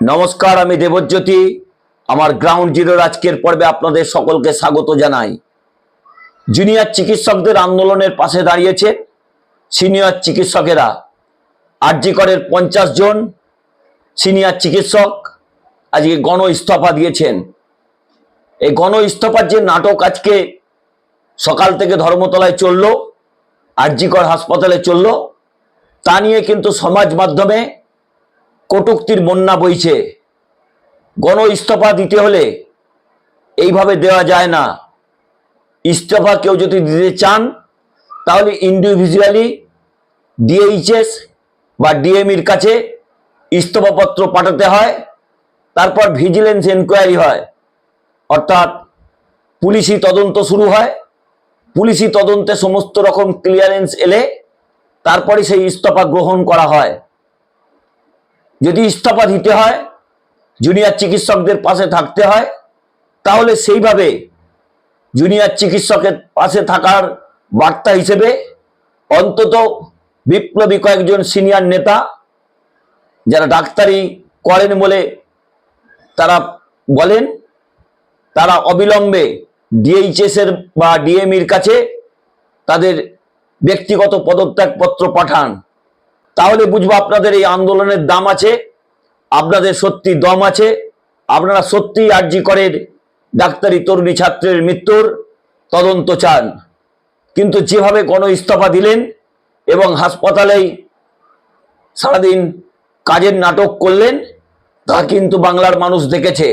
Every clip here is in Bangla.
নমস্কার, আমি দেবজ্যোতি। আমার গ্রাউন্ড জিরোর আজকের পর্বে আপনাদের সকলকে স্বাগত জানাই। জুনিয়র চিকিৎসকদের আন্দোলনের পাশে দাঁড়িয়েছে সিনিয়র চিকিৎসকেরা। আরজিকরের পঞ্চাশ জন সিনিয়র চিকিৎসক আজকে গণ ইস্তফা দিয়েছেন। এই গণ ইস্তফার যে নাটক আজকে সকাল থেকে ধর্মতলায় চলল, আরজিকর হাসপাতালে চলল, তা নিয়ে কিন্তু সমাজ মাধ্যমে কটুক্তির বন্যা বইছে। গণ ইস্তফা দিতে হলে এইভাবে দেওয়া যায় না। ইস্তফা কেউ যদি দিতে চান, তাহলে ইন্ডিভিজুয়ালি ডিএইচএস বা ডিএমির কাছে ইস্তফাপত্র পাঠাতে হয়, তারপর ভিজিলেন্স এনকোয়ারি হয়। অর্থাৎ পুলিশি তদন্ত শুরু হয়। পুলিশি তদন্তে সমস্ত রকম ক্লিয়ারেন্স এলে তারপরে সেই ইস্তফা গ্রহণ করা হয়। যদি ইস্তফা দিতে হয় জুনিয়র চিকিৎসকদের পাশে থাকতে হয়, তাহলে সেইভাবে জুনিয়র চিকিৎসকের পাশে থাকার বার্তা হিসেবে অন্তত বিপ্লবী কয়েকজন সিনিয়র নেতা, যারা ডাক্তারি করেন বলে তারা বলেন, তারা অবিলম্বে ডিএইচএস এর বা ডিএমইর কাছে তাদের ব্যক্তিগত পদত্যাগপত্র পাঠান। তাহলে বুঝব আপনাদের এই আন্দোলনের দাম আছে, আপনাদের সত্যি দম আছে, আপনারা সত্যি আর্জি করেন, ডাক্তারি তরুণী ছাত্রের মৃত্যুর তদন্ত চান। কিন্তু যেভাবে গণ ইস্তফা দিলেন এবং হাসপাতালেই সারাদিন কাজের নাটক করলেন, তা কিন্তু বাংলার মানুষ দেখেছে।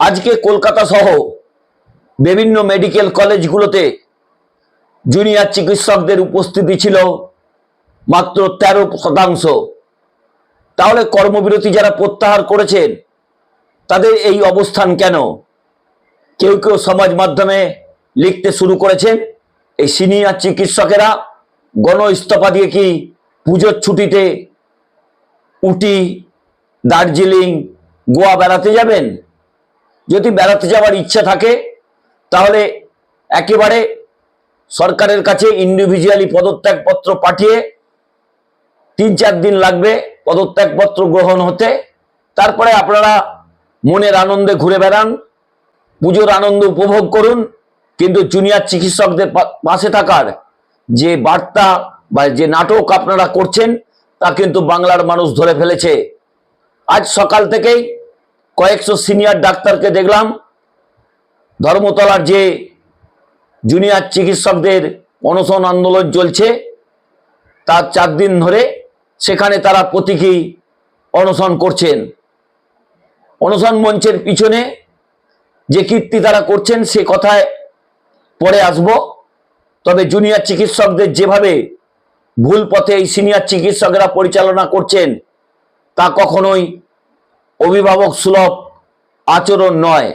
আজকে কলকাতা সহ বিভিন্ন মেডিকেল কলেজগুলোতে জুনিয়র চিকিৎসকদের উপস্থিতি ছিল মাত্র তেরো শতাংশ। তাহলে কর্মবিরতি যারা প্রত্যাহার করেছেন, তাদের এই অবস্থান কেন? কেউ কেউ সমাজ মাধ্যমে লিখতে শুরু করেছেন, এই সিনিয়র চিকিৎসকেরা গণ ইস্তফা দিয়ে কি পুজোর ছুটিতে উটি, দার্জিলিং, গোয়া বেড়াতে যাবেন? যদি বেড়াতে যাওয়ার ইচ্ছা থাকে, তাহলে একেবারে সরকারের কাছে ইন্ডিভিজুয়ালি পদত্যাগপত্র পাঠিয়ে তিন চার দিন লাগবে পদত্যাগপত্র গ্রহণ হতে। তারপরে আপনারা মনের আনন্দে ঘুরে বেড়ান, পুজোর আনন্দ উপভোগ করুন, কিন্তু জুনিয়র চিকিৎসকদের পাশে থাকার যে বার্তা বা যে নাটক আপনারা করছেন, তা কিন্তু বাংলার মানুষ ধরে ফেলেছে। আজ সকাল থেকেই কয়েকশো সিনিয়র ডাক্তারকে দেখলাম। ধর্মতলার যে জুনিয়র চিকিৎসকদের অনশন আন্দোলন চলছে, তার চার দিন ধরে সেখানে তারা প্রতীকী অনশন করছেন। অনশন মঞ্চের পিছনে যে কীর্তি তারা করছেন, সে কথায় পরে আসব। তবে জুনিয়র চিকিৎসকদের যেভাবে ভুল পথে এই সিনিয়র চিকিৎসকরা পরিচালনা করছেন, তা কখনোই অভিভাবক সুলভ আচরণ নয়।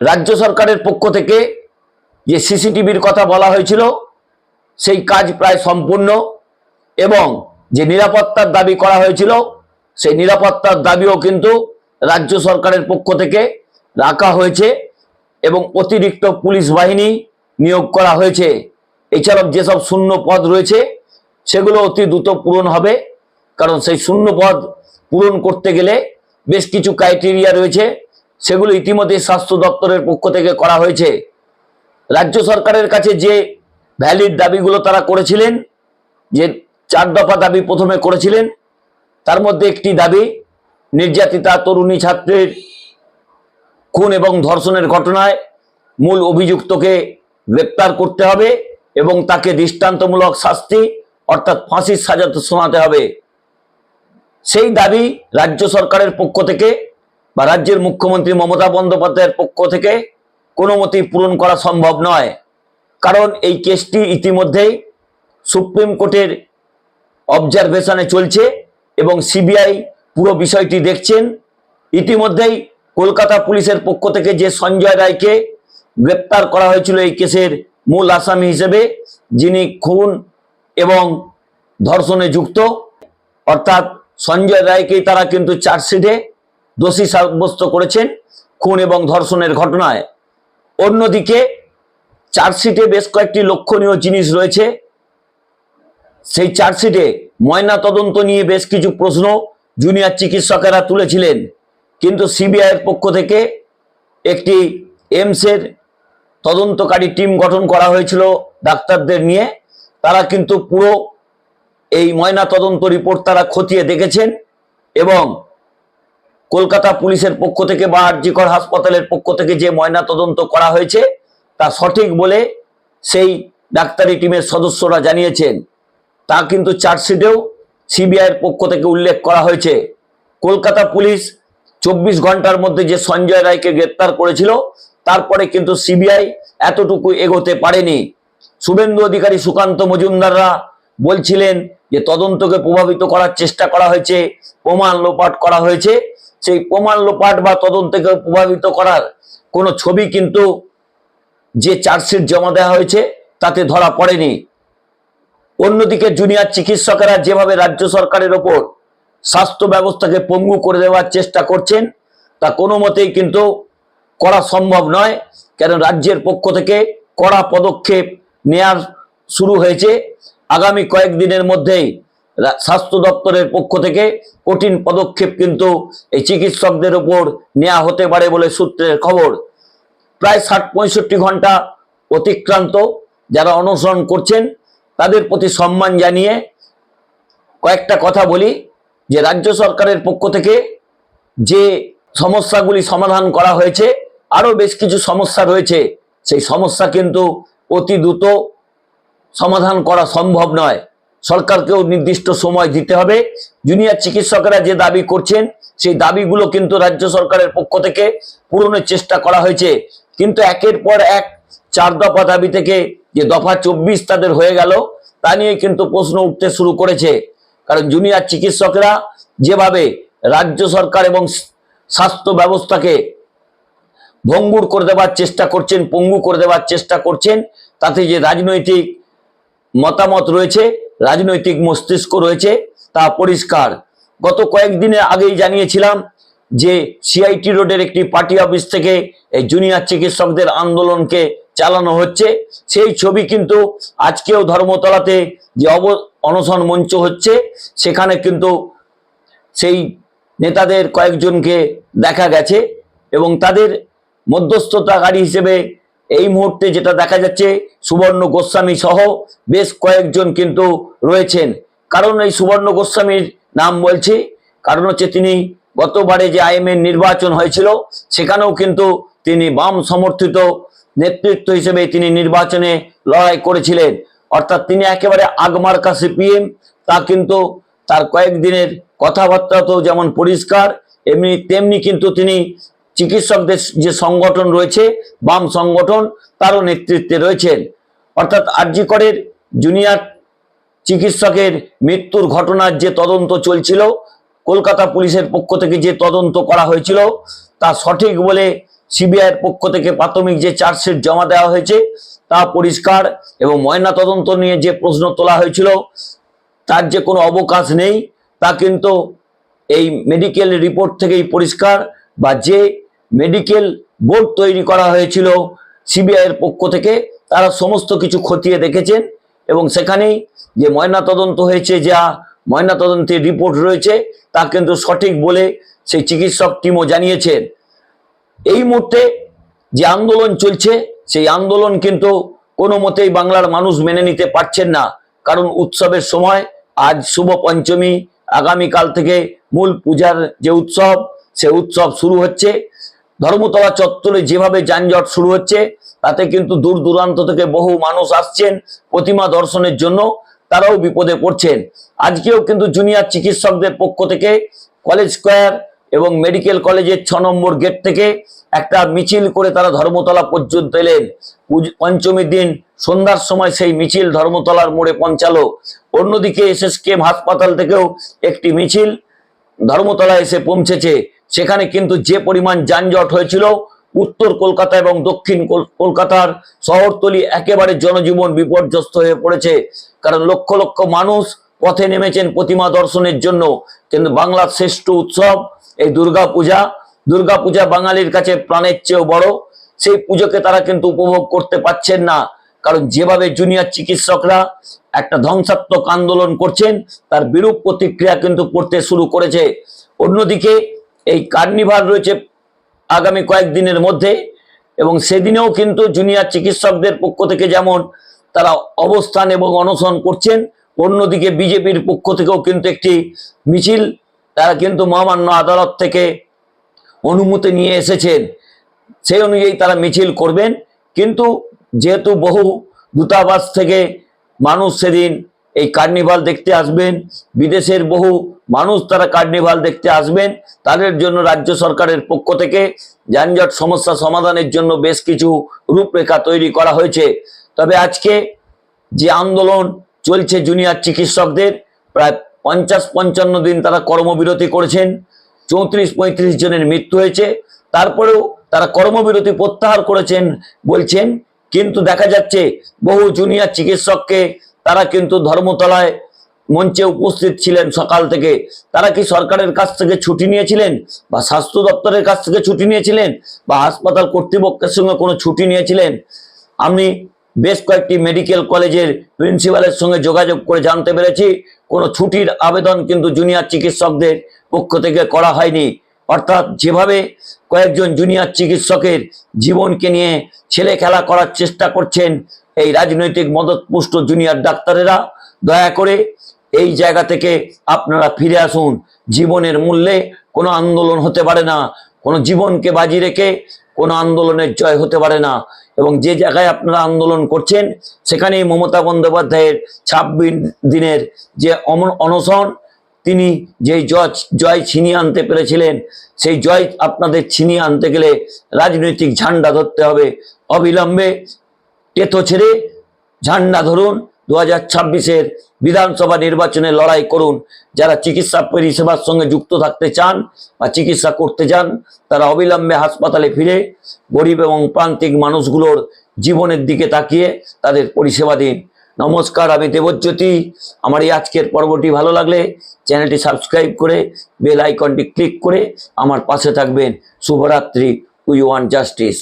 রাজ্য সরকারের পক্ষ থেকে যে সিসিটিভির কথা বলা হয়েছিল, সেই কাজ প্রায় সম্পূর্ণ। এবং যে নিরাপত্তার দাবি করা হয়েছিল, সেই নিরাপত্তার দাবিও কিন্তু রাজ্য সরকারের পক্ষ থেকে রাখা হয়েছে এবং অতিরিক্ত পুলিশ বাহিনী নিয়োগ করা হয়েছে। এছাড়াও যেসব শূন্য পদ রয়েছে, সেগুলো অতি দ্রুত পূরণ হবে, কারণ সেই শূন্য পদ পূরণ করতে গেলে বেশ কিছু ক্রাইটেরিয়া রয়েছে, সেগুলো ইতিমধ্যে স্বাস্থ্য দপ্তরের পক্ষ থেকে করা হয়েছে। রাজ্য সরকারের কাছে যে ভ্যালিড দাবিগুলো তারা করেছিলেন, যে চার দফা দাবি প্রথমে করেছিলেন। তার মধ্যে একটি দাবি, নির্যাতিতা তরুণী ছাত্রের খুন এবং ধর্ষণের ঘটনায় মূল অভিযুক্তকে গ্রেপ্তার করতে হবে এবং তাকে দৃষ্টান্তমূলক শাস্তি, অর্থাৎ ফাঁসির সাজাতে শোনাতে হবে। সেই দাবি রাজ্য সরকারের পক্ষ থেকে বা রাজ্যের মুখ্যমন্ত্রী মমতা বন্দ্যোপাধ্যায়ের পক্ষ থেকে কোনো মতেই পূরণ করা সম্ভব নয়। কারণ এই কেসটি ইতিমধ্যেই সুপ্রিম কোর্টের অবজারভেশনে চলছে এবং সিবিআই পুরো বিষয়টি দেখছেন। ইতিমধ্যেই কলকাতা পুলিশের পক্ষ থেকে যে সঞ্জয় রায়কে গ্রেপ্তার করা হয়েছিল এই কেসের মূল আসামি হিসেবে, যিনি খুন এবং ধর্ষণে যুক্ত। অর্থাৎ সঞ্জয় রায়কেই তারা কিন্তু চার্জশিটে দোষী সাব্যস্ত করেছেন খুন এবং ধর্ষণের ঘটনায়। অন্যদিকে চার্জশিটে বেশ কয়েকটি লক্ষণীয় জিনিস রয়েছে। সেই চার্জশিটে ময়না তদন্ত নিয়ে বেশ কিছু প্রশ্ন জুনিয়র চিকিৎসকেরা তুলেছিলেন। কিন্তু সিবিআইয়ের পক্ষ থেকে একটি এমসের তদন্তকারী টিম গঠন করা হয়েছিল ডাক্তারদের নিয়ে। তারা কিন্তু পুরো এই ময়না তদন্ত রিপোর্ট তারা খতিয়ে দেখেছেন এবং কলকাতা পুলিশের পক্ষ থেকে বা আরজিকর হাসপাতালের পক্ষ থেকে যে ময়না তদন্ত করা হয়েছে, তা সঠিক বলে সেই ডাক্তারি টিমের সদস্যরা জানিয়েছেন। তা কিন্তু চার্জশিটেও সিবিআইয়ের পক্ষ থেকে উল্লেখ করা হয়েছে। কলকাতা পুলিশ চব্বিশ ঘণ্টার মধ্যে যে সঞ্জয় রায়কে গ্রেপ্তার করেছিল, তারপরে কিন্তু সিবিআই এতটুকু এগোতে পারেনি। শুভেন্দু অধিকারী সুকান্ত মজুমদাররা বলছিলেন যে তদন্তকে প্রভাবিত করার চেষ্টা করা হয়েছে, প্রমাণ লোপাট করা হয়েছে। সেই প্রমাণ লোপাট বা তদন্তকে প্রভাবিত করার কোনো ছবি কিন্তু যে চার্জশিট জমা দেওয়া হয়েছে, তাতে ধরা পড়েনি। অন্যদিকে জুনিয়র চিকিৎসকেরা যেভাবে রাজ্য সরকারের ওপর স্বাস্থ্য ব্যবস্থাকে পঙ্গু করে দেওয়ার চেষ্টা করছেন, তা কোনো মতেই কিন্তু করা সম্ভব নয়, কেন রাজ্যের পক্ষ থেকে কড়া পদক্ষেপ নেয়ার শুরু হয়েছে। আগামী কয়েকদিনের মধ্যেই স্বাস্থ্য দপ্তরের পক্ষ থেকে কঠিন পদক্ষেপ কিন্তু এই চিকিৎসকদের ওপর নেওয়া হতে পারে বলে সূত্রের খবর। প্রায় ষাট পঁয়ষট্টি ঘণ্টা অতিক্রান্ত যারা অনুসরণ করছেন তাদের প্রতি সম্মান জানিয়ে কয়েকটা কথা বলি যে রাজ্য সরকারের পক্ষ থেকে যে সমস্যাগুলি সমাধান করা হয়েছে, আরও বেশ কিছু সমস্যা রয়েছে। সেই সমস্যা কিন্তু অতি দ্রুত সমাধান করা সম্ভব নয়। সরকারকেও নির্দিষ্ট সময় দিতে হবে। জুনিয়র চিকিৎসকরা যে দাবি করছেন, সেই দাবিগুলো কিন্তু রাজ্য সরকারের পক্ষ থেকে পূরণের চেষ্টা করা হয়েছে। কিন্তু একের পর এক চার দফা দাবি থেকে যে দফা চব্বিশ তাদের হয়ে গেল, তা নিয়ে কিন্তু প্রশ্ন উঠতে শুরু করেছে। কারণ জুনিয়র চিকিৎসকরা যেভাবে রাজ্য সরকার এবং স্বাস্থ্য ব্যবস্থাকে ভঙ্গুর করে দেওয়ার চেষ্টা করছেন, পঙ্গু করে দেওয়ার চেষ্টা করছেন, তাতে যে রাজনৈতিক মতামত রয়েছে, রাজনৈতিক মস্তিষ্ক রয়েছে, তা পরিষ্কার। গত কয়েকদিনে আগেই জানিয়েছিলাম যে সিআইটি রোডের একটি পার্টি অফিস থেকে এই জুনিয়র চিকিৎসকদের আন্দোলনকে চালানো হচ্ছে। সেই ছবি কিন্তু আজকেও ধর্মতলাতে যে অব, অনশন মঞ্চ হচ্ছে, সেখানে কিন্তু সেই নেতাদের কয়েকজনকে দেখা গেছে এবং তাদের মধ্যস্থতাকারী হিসেবে এই মুহূর্তে যেটা দেখা যাচ্ছে, সুবর্ণ গোস্বামী সহ বেশ কয়েকজন কিন্তু রয়েছেন। কারণ এই সুবর্ণ গোস্বামীর নাম বলছি, কারণ হচ্ছে তিনি গতবারে যে আইএমএর নির্বাচন হয়েছিল, সেখানেও কিন্তু তিনি বাম সমর্থিত নেতৃত্ব হিসেবে তিনি নির্বাচনে লড়াই করেছিলেন। অর্থাৎ তিনি একেবারে আগমার আগমার্কা সিপিএম তা কিন্তু তার কয়েকদিনের কথাবার্তা তো যেমন পরিষ্কার, এমনি তেমনি কিন্তু তিনি চিকিৎসকদের যে সংগঠন রয়েছে, বাম সংগঠন, তারও নেতৃত্বে রয়েছেন। অর্থাৎ আরজিকরের জুনিয়র চিকিৎসকের মৃত্যুর ঘটনার যে তদন্ত চলছিল, কলকাতা পুলিশের পক্ষ থেকে যে তদন্ত করা হয়েছিল, তা সঠিক বলে সিবিআইয়ের পক্ষ থেকে প্রাথমিক যে চার্জশিট জমা দেওয়া হয়েছে, তা পরিষ্কার এবং ময়না তদন্ত নিয়ে যে প্রশ্ন তোলা হয়েছিল, তার যে কোনো অবকাশ নেই, তা কিন্তু এই মেডিকেল রিপোর্ট থেকেই পরিষ্কার বা যে মেডিকেল বোর্ড তৈরি করা হয়েছিল সিবিআইয়ের পক্ষ থেকে, তারা সমস্ত কিছু খতিয়ে দেখেছেন এবং সেখানেই যে ময়না তদন্ত হয়েছে, যা ময়না তদন্তের রিপোর্ট রয়েছে, তা কিন্তু সঠিক বলে সেই চিকিৎসক টিমও জানিয়েছেন। এই মুহূর্তে যে আন্দোলন চলছে, সেই আন্দোলন কিন্তু কোনো মতেই বাংলার মানুষ মেনে নিতে পারছেন না। কারণ উৎসবের সময় আজ শুভ পঞ্চমী, আগামীকাল থেকে মূল পূজার যে উৎসব, সে উৎসব শুরু হচ্ছে। ধর্মতলা চত্বরে যেভাবে যানজট শুরু হচ্ছে, তাতে কিন্তু দূর দূরান্ত থেকে বহু মানুষ আসছেন প্রতিমা দর্শনের জন্য, তারাও বিপদে পড়ছেন। আজকেও কিন্তু জুনিয়র চিকিৎসকদের পক্ষ থেকে কলেজ স্কোয়ার এবং মেডিকেল কলেজের ছ নম্বর গেট থেকে একটা মিছিল করে তারা ধর্মতলা পর্যন্ত এলেন। পঞ্চমীর দিন সন্ধ্যার সময় সেই মিছিল ধর্মতলার মোড়ে পৌঁছালো। অন্যদিকে এসএসকেএম হাসপাতাল থেকেও একটি মিছিল ধর্মতলা এসে পৌঁছেছে। সেখানে কিন্তু যে পরিমাণ যানজট হয়েছিল, উত্তর কলকাতা এবং দক্ষিণ কলকাতার শহরতলি একেবারে জনজীবন বিপর্যস্ত হয়ে পড়েছে। কারণ লক্ষ লক্ষ মানুষ পথে নেমেছেন প্রতিমা দর্শনের জন্য। কিন্তু বাংলার শ্রেষ্ঠ উৎসব এই দুর্গা পূজা দুর্গা পূজা বাঙালির কাছে প্রাণের চেয়েও বড়। সেই পুজোকে তারা কিন্তু উপভোগ করতে পারছেন না। কারণ যেভাবে জুনিয়র চিকিৎসকরা একটা ধ্বংসাত্মক আন্দোলন করছেন, তার বিরূপ প্রতিক্রিয়া কিন্তু করতে শুরু করেছে। অন্যদিকে এই কার্নিভাল রয়েছে আগামী কয়েকদিনের মধ্যে এবং সেদিনেও কিন্তু জুনিয়র চিকিৎসকদের পক্ষ থেকে যেমন তারা অবস্থান এবং অনশন করছেন অন্যদিকে বিজেপির পক্ষ থেকেও কিন্তু একটি মিছিল, তারা কিন্তু মহামান্য আদালত থেকে অনুমতি নিয়ে এসেছেন। সেই অনুযায়ী তারা মিছিল করবেন। কিন্তু যেহেতু বহু দূতাবাস থেকে মানুষ সেদিন এই কার্নিভাল দেখতে আসবেন, বিদেশের বহু মানুষ তারা কার্নিভাল দেখতে আসবেন, তাদের জন্য রাজ্য সরকারের পক্ষ থেকে যানজট সমস্যা সমাধানের জন্য বেশ কিছু রূপরেখা তৈরি করা হয়েছে। তবে আজকে যে আন্দোলন চলছে জুনিয়র চিকিৎসকদের। প্রায় পঞ্চাশ পঞ্চান্ন দিন তারা কর্মবিরতি করেছেন। চৌত্রিশ পঁয়ত্রিশ জনের মৃত্যু হয়েছে। তারপরেও তারা কর্মবিরতি প্রত্যাহার করেছেন বলছেন। কিন্তু দেখা যাচ্ছে বহু জুনিয়র চিকিৎসককে তারা কিন্তু ধর্মতলায় মঞ্চে উপস্থিত ছিলেন সকাল থেকে। তারা কি সরকারের কাছ থেকে ছুটি নিয়েছিলেন বা স্বাস্থ্য দপ্তরের কাছ থেকে ছুটি নিয়েছিলেন বা হাসপাতাল কর্তৃপক্ষের সঙ্গে কোনো ছুটি নিয়েছিলেন? আমি বেশ কয়েকটি মেডিকেল কলেজের প্রিন্সিপালের সঙ্গে যোগাযোগ করে জানতে পেরেছি। কোনো ছুটির আবেদন কিন্তু জুনিয়র চিকিৎসকদের পক্ষ থেকে করা হয়নি। অর্থাৎ যেভাবে কয়েকজন জুনিয়র চিকিৎসকের জীবনকে নিয়ে ছেলে খেলা করার চেষ্টা করছেন এই রাজনৈতিক মদতপুষ্ট জুনিয়র ডাক্তারেরা, দয়া করে এই জায়গা থেকে আপনারা ফিরে আসুন। জীবনের মূল্যে কোনো আন্দোলন হতে পারে না। কোনো জীবনকে বাজি রেখে কোনো আন্দোলনের জয় হতে পারে না। এবং যে জায়গায় আপনারা আন্দোলন করছেন, সেখানেই মমতা বন্দ্যোপাধ্যায়ের ছাব্বিশ দিনের যে অনশন, তিনি যেই জয় জয় ছিনিয়ে আনতে পেরেছিলেন, সেই জয় আপনাদের ছিনিয়ে আনতে গেলে রাজনৈতিক ঝান্ডা ধরতে হবে। অবিলম্বে টেতো ছেড়ে ঝান্ডা ধরুন দু হাজার ছাব্বিশের বিধানসভা নির্বাচনে লড়াই করুন। যারা চিকিৎসা পরিষেবার সঙ্গে যুক্ত থাকতে চান বা চিকিৎসা করতে চান তারা অবিলম্বে হাসপাতালে ফিরে গরিব এবং প্রান্তিক মানুষগুলোর জীবনের দিকে তাকিয়ে তাদের পরিষেবা দিন। নমস্কার, আমি দেবজ্যোতি। আমার এই আজকের পর্বটি ভালো লাগলে চ্যানেলটি সাবস্ক্রাইব করে বেল আইকনটি ক্লিক করে আমার পাশে থাকবেন। শুভরাত্রি, উই ওয়ান জাস্টিস।